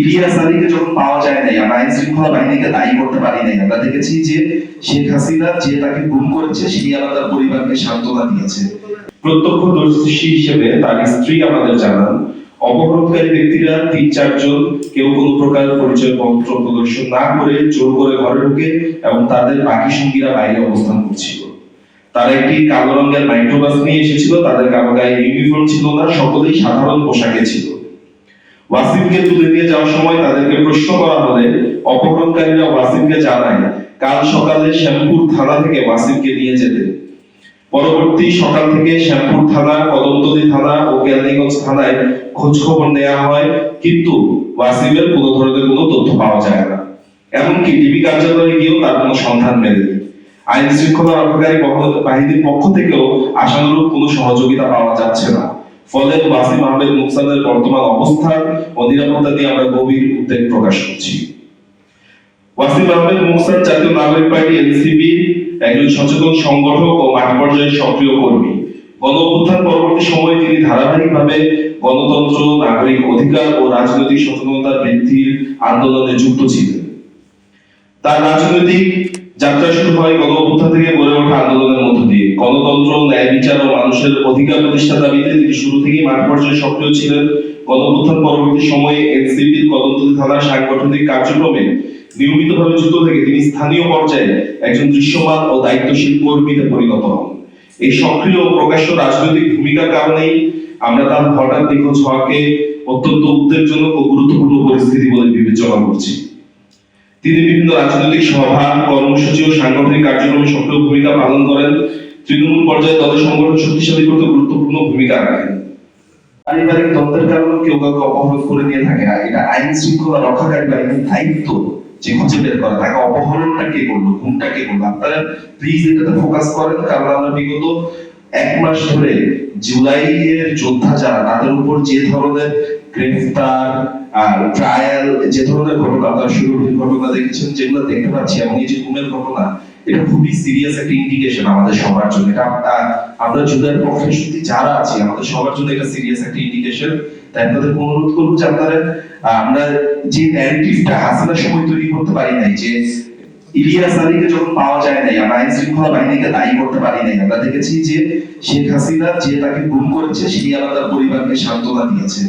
ইলিয়াস আলীকে যখন পাওয়া যায় নাই, আমরা আইন শৃঙ্খলা বাহিনীকে দায়ী করতে পারি নাই, আমরা দেখেছি যে শেখ হাসিনা যে তাকে গুম করেছে, সেই আলাদা পরিবারকে সান্ত্বনা দিয়েছে। প্রত্যক্ষদর্শী হিসেবে তার স্ত্রী আমাদের জানান, অপহরণকারী ব্যক্তিরা তিন, চারজন কেউ কোনো প্রকার পরিচয় পত্র প্রদর্শন না করে জোর করে ঘরে ঢুকে এবং তাদের বাকি সঙ্গীরা বাইরে অবস্থান করছিল। তারা একটি কালো রঙের মাইক্রোবাস নিয়ে এসেছিল, তাদের কারও গায়ে ইউনিফর্ম ছিল না, সকলেই সাধারণ পোশাকে ছিল। ওয়াসিমকে তুলে নিয়ে যাওয়ার সময় তাদেরকে প্রশ্ন করা হলে অপহরণকারীরা ওয়াসিমকে জানায়, কাল সকালে শ্যামপুর থানা থেকে ওয়াসিমকে নিয়ে যেতে। পরবর্তী সকাল থেকে শ্যামপুর থানা, কদমতলী থানা ও কেরানীগঞ্জ থানায় খোঁজ খবর নেওয়া হয়, কিন্তু ওয়াসিমের কোনো ধরনের কোনো তথ্য পাওয়া যায় না। এমনকি ডিবি কার্যালয়ে গিয়েও তার কোনো সন্ধান মেলেনি। আইন শৃঙ্খলা রক্ষাকারী বাহিনীর পক্ষ থেকেও আশানুরূপ কোনো সহযোগিতা পাওয়া যাচ্ছে না। ফলে ওয়াসিম আহমেদ মুকসাদের বর্তমান অবস্থান ও নিরাপত্তা নিয়ে আমরা গভীর উদ্বেগ প্রকাশ করছি। ওয়াসিম আহমেদ জাতীয় নাগরিক পার্টি এনসিপি, একজন সচেতন সংগঠক ও মাঠ পর্যায়ে সক্রিয় কর্মী। গণ পরবর্তী সময়ে তিনি ধারাবাহিকভাবে গণতন্ত্র, নাগরিক অধিকার ও রাজনৈতিক সচেতনতা বৃদ্ধির আন্দোলনে যুক্ত ছিলেন। তার রাজনৈতিক যাত্রা শুরু হয় থেকে ওঠা আন্দোলনের মধ্য দিয়ে। গণতন্ত্র ন্যায় বিচার ও মানুষের অধিকার প্রতিষ্ঠা দাবিতে তিনি শুরু থেকেই মাঠ পর্যায়ে সক্রিয় ছিলেন। গণ অভ্যুত্থান পরবর্তী সময়ে এনসিপির কদমতলী থানার সাংগঠনিক কার্যক্রমে নিয়মিতভাবে যুক্ত থেকে তিনি স্থানীয় পর্যায়ে একজন দৃশ্যমান ও দায়িত্বশীল কর্মীতে পরিণত হন। এই সক্রিয় ও প্রকাশ্য রাজনৈতিক ভূমিকার কারণেই আমরা তার হঠাৎ হওয়াকে অত্যন্ত উদ্বেগজনক ও গুরুত্বপূর্ণ পরিস্থিতি বলে বিবেচনা করছি। তিনি বিভিন্ন রাজনৈতিক সভা, কর্মসূচি ও সাংগঠনিক কার্যক্রমে সক্রিয় ভূমিকা পালন করেন। তৃণমূল পর্যায়ে দলের সংগঠন শক্তিশালী করতে গুরুত্বপূর্ণ ভূমিকা রাখেন। পারিবারিক দ্বন্দ্বের কারণে কেউ কাউকে অপহরণ করে নিয়ে থাকে। এটা আইন শৃঙ্খলা রক্ষাকারী বাহিনীর দায়িত্ব যে খুঁজে বের করা। তাকে অপহরণটা কে করল? ঘুমটা কে করল? আপনারা প্লিজ এটাতে ফোকাস করেন। কারণ আমরা বিগত এক মাস ধরে জুলাইয়ের যোদ্ধা যারা, তাদের উপর যে ধরনের গ্রেফতার আর ট্রায়াল যে ধরনের ঘটনা শুরুর ঘটনা দেখেছেন, যেগুলো দেখতে পাচ্ছি, এবং এই যে ঘুমের ঘটনা, এটা খুবই সিরিয়াস একটা ইন্ডিকেশন আমাদের সবার জন্য। এটা আমরা জুলাইয়ের পক্ষে যারা আছি, আমাদের সবার জন্য এটা সিরিয়াস একটা ইন্ডিকেশন তাই আপনাদের অনুরোধ করব যে আপনারা আমরা যে ন্যারেটিভটা সময় তৈরি করতে পারি নাই, যে ইলিয়াস আলীকে যখন পাওয়া যায় নাই, আমরা আইন শৃঙ্খলা বাহিনীকে দায়ী করতে পারি নাই, আমরা দেখেছি যে শেখ হাসিনা যে তাকে গুম করেছে, সেই আলাদা পরিবারকে সান্ত্বনা দিয়েছে।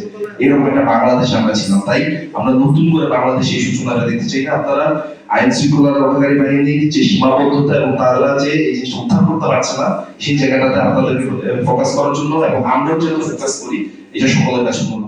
এরকম একটা বাংলাদেশ আমরা ছিলাম। তাই আমরা নতুন করে বাংলাদেশে এই সূচনাটা দেখতে চাই না। আপনারা আইন শৃঙ্খলা রক্ষাকারী বাহিনীর যে সীমাবদ্ধতা এবং তারা যে এই যে করতে পারছে না, সেই জায়গাটাতে আপনাদের ফোকাস করার জন্য এবং আমরাও যেন ফোকাস করি, এটা সকলের কাছে মূল্য